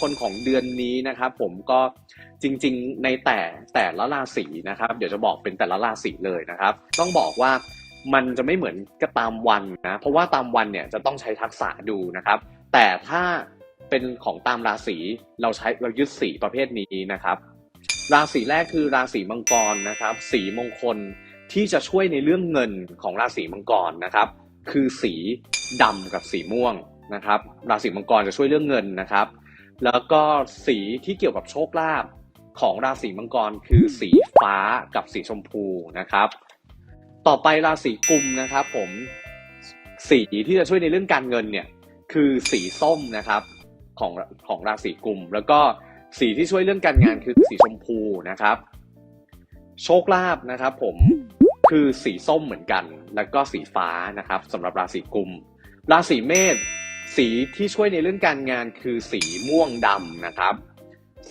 คนของเดือนนี้นะครับผมก็จริงๆ ในแต่แต่ละราศีนะครับ เดี๋ยวจะบอกเป็นแต่ละราศีเลยนะครับ ต้องบอกว่ามันจะไม่เหมือนกับตามวันนะเพราะว่าตามวันเนี่ยจะต้องใช้ทักษะดูนะครับ แต่ถ้าเป็นของตามราศีเราใช้เรายึดสีประเภทนี้นะครับ ราศีแรกคือราศีมังกรนะครับ สีมงคลที่จะช่วยในเรื่องเงินของราศีมังกรนะครับ คือสีดำกับสีม่วงนะครับ ราศีมังกรจะช่วยเรื่องเงินนะครับ แล้วก็สีที่เกี่ยวกับโชคลาภของราศีมังกรคือสีฟ้ากับสีชมพูนะครับ ต่อไปราศีกุมนะครับ ผมสีที่จะช่วยในเรื่องการเงินเนี่ยคือสีส้มนะครับของของราศีกุม แล้วก็สีที่ช่วยเรื่องการงานคือสีชมพูนะครับ โชคลาภนะครับ ผมคือสีส้มเหมือนกัน แล้วก็สีฟ้านะครับสำหรับราศีกุม ราศีเมษ สีที่ช่วยในเรื่องการงานคือสีม่วงดำนะครับ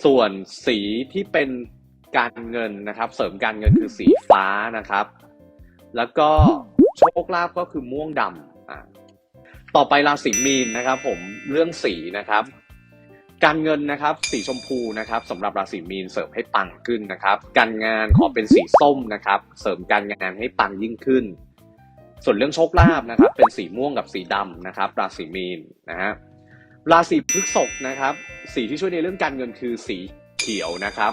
ส่วนสีที่เป็นการเงินนะครับ เสริมการเงินคือสีฟ้านะครับ แล้วก็โชคลาภก็คือม่วงดำอ่าต่อไปราศีมีนนะครับ ผมเรื่องสีนะครับ การเงินนะครับ สีชมพูนะครับสำหรับราศีมีนเสริมให้ปังขึ้นนะครับ การงานขอเป็นสีส้มนะครับ เสริมการงานให้ปังยิ่งขึ้น ส่วนเรื่องโชคลาภนะครับ เป็นสีม่วงกับสีดำนะครับ ราศีมีนนะฮะราศีพฤษภนะครับ สีที่ช่วยในเรื่องการเงินคือสีเขียวนะครับ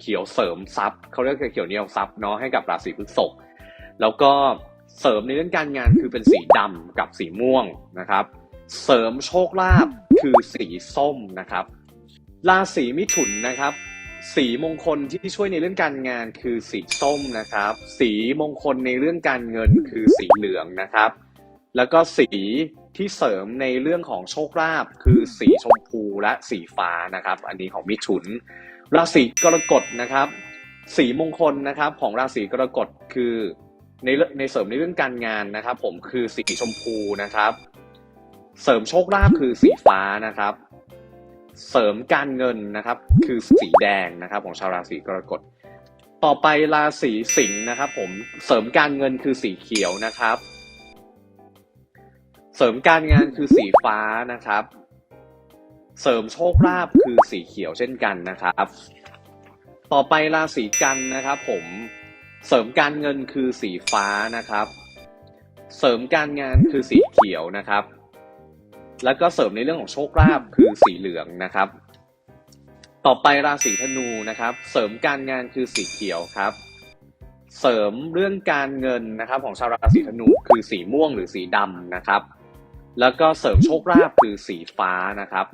เขียวเสริมทรัพย์เขาเรียกเขียวเนียวทรัพย์เนาะให้กับราศีพฤษภแล้วก็เสริมในเรื่องการงานคือเป็นสีดำกับสีม่วงนะครับ เสริมโชคลาภคือสีส้มนะครับ ราศีมิถุนนะครับ สีมงคลที่ช่วยในเรื่องการงานคือสีส้มนะครับ สีมงคลในเรื่องการเงินคือสีเหลืองนะครับ แล้วก็สีที่เสริมในเรื่องของโชคลาภคือสีชมพูและสีฟ้านะครับ อันนี้ของมิถุน ราศีกรกฎนะครับ สีมงคลนะครับของราศีกรกฎคือในในเสริมในเรื่องการงานนะครับ ผมคือสีชมพูนะครับ เสริมโชคลาภคือสีฟ้านะครับ เสริมการเงินนะครับ คือสีแดงนะครับ ของชาวราศีกรกฎ ต่อไปราศีสิงห์นะครับ ผมเสริมการเงินคือสีเขียวนะครับ เสริมการงานคือสีฟ้านะครับ เสริมโชคลาภคือสีเขียวเช่นกันนะครับ ต่อไปราศีกันนะครับ ผมเสริมการเงินคือสีฟ้านะครับ เสริมการงานคือสีเขียวนะครับ แล้วก็เสริมในเรื่องของโชคลาภคือสีเหลืองนะครับ ต่อไปราศีธนูนะครับ เสริมการงานคือสีเขียวครับ เสริมเรื่องการเงินนะครับ ของชาวราศีธนูคือสีม่วงหรือสีดำนะครับ แล้วก็เสริมโชคลาภคือสีฟ้านะครับ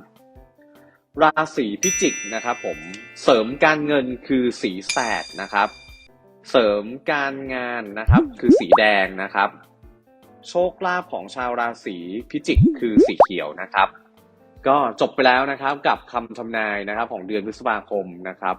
ราศีพิจิกนะครับ ผมเสริมการเงินคือสีแสดนะครับ เสริมการงานนะครับ คือสีแดงนะครับ โชคลาภของชาวราศีพิจิกคือสีเขียวนะครับ ก็จบไปแล้วนะครับกับคำทำนายนะครับของเดือนพฤษภาคมนะครับ